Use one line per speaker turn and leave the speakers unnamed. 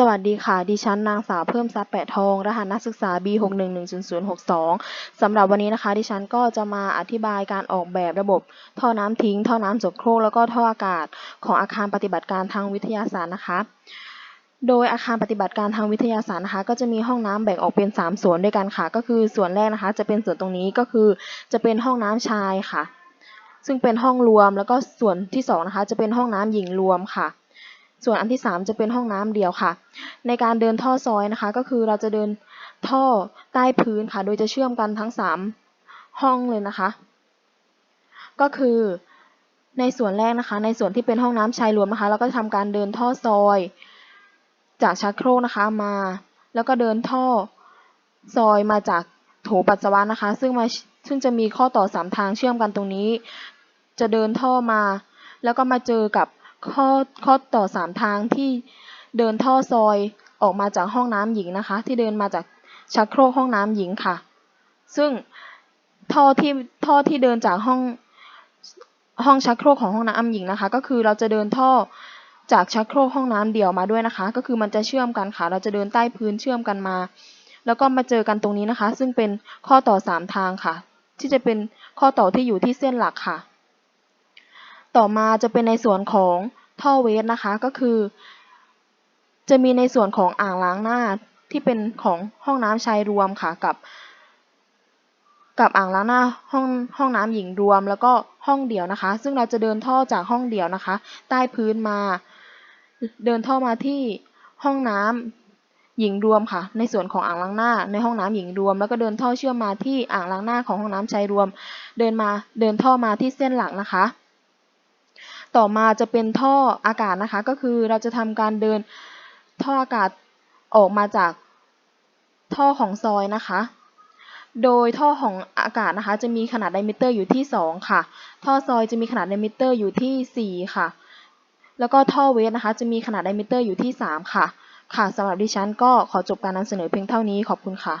สวัสดีค่ะ ดิฉันนางสาวเพิ่มทรัพย์แปะทอง รหัสนักศึกษา B6110062 สำหรับวันนี้นะคะ ดิฉันก็จะมาอธิบายการออกแบบระบบ ท่อน้ำทิ้ง ท่อน้ำจกโครก แล้วก็ท่ออากาศของอาคารปฏิบัติการทางวิทยาศาสตร์นะคะ โดยอาคารปฏิบัติการทางวิทยาศาสตร์นะคะ ก็จะมีห้องน้ำแบ่งออกเป็น 3 ส่วนด้วยกันค่ะ ก็คือส่วนแรกนะคะ จะเป็นส่วนตรงนี้ก็คือจะเป็นห้องน้ำชายค่ะ ซึ่งเป็นห้องรวม แล้วก็ส่วนที่สองนะคะ จะเป็นห้องน้ำหญิงรวมค่ะ ส่วนอันที่ 3 จะเป็นห้องน้ำเดียวค่ะ ในการเดินท่อซอยนะคะ ก็คือเราจะเดินท่อใต้พื้นค่ะ โดยจะเชื่อมกันทั้ง 3 ห้องเลยนะคะ ก็คือในส่วนแรกนะคะ ในส่วนที่เป็นห้องน้ำชายรวมนะคะ เราก็จะทำการเดินท่อซอย จากชักโครกนะคะมา แล้วก็เดินท่อซอยมาจากโถปัสสาวะนะคะ ซึ่งมาซึ่งจะมีข้อต่อสามทางเชื่อมกันตรงนี้ จะเดินท่อมา แล้วก็มาเจอกับ ข้อข้อต่อสามทางที่เดินท่อซอยออกมาจากห้องน้ำหญิงนะคะ ที่เดินมาจากชักโครกห้องน้ำหญิงค่ะ ซึ่งท่อที่ท่อที่เดินจากห้องห้องชักโครกของห้องน้ำหญิงนะคะ ก็คือเราจะเดินท่อจากชักโครกห้องน้ำเดี่ยวมาด้วยนะคะ ก็คือมันจะเชื่อมกันค่ะ เราจะเดินใต้พื้นเชื่อมกันมา แล้วก็มาเจอกันตรงนี้นะคะ ซึ่งเป็นข้อต่อสามทางค่ะ ที่จะเป็นข้อต่อที่อยู่ที่เส้นหลักค่ะ ต่อมาจะเป็นในส่วนของท่อเวสนะคะก็คือ จะมีในส่วนของอ่างล้างหน้าที่เป็นของห้องน้ำชายรวมค่ะกับ กับอ่างล้างหน้าห้องห้องน้ำหญิงรวมแล้วก็ห้องเดี่ยวนะคะ ซึ่งเราจะเดินท่อจากห้องเดี่ยวนะคะ ใต้พื้นมา เดินท่อมาที่ห้องน้ำหญิงรวมค่ะ ในส่วนของอ่างล้างหน้าในห้องน้ำหญิงรวม แล้วก็เดินท่อเชื่อมมาที่อ่างล้างหน้าของห้องน้ำชายรวม เดินมาเดินท่อมาที่เส้นหลักนะคะ ต่อมาจะเป็นท่ออากาศนะคะ ก็คือเราจะทำการเดินท่ออากาศออกมาจากท่อของซอยนะคะ โดยท่อของอากาศนะคะ จะมีขนาดไดมิเตอร์อยู่ที่ 2 ค่ะ ท่อซอยจะมีขนาดไดมิเตอร์อยู่ที่ 4 ค่ะ แล้วก็ท่อเวสนะคะ จะมีขนาดไดมิเตอร์อยู่ที่ 3 ค่ะ ค่ะสำหรับดิฉันก็ขอจบการนำเสนอเพียงเท่านี้ขอบคุณค่ะ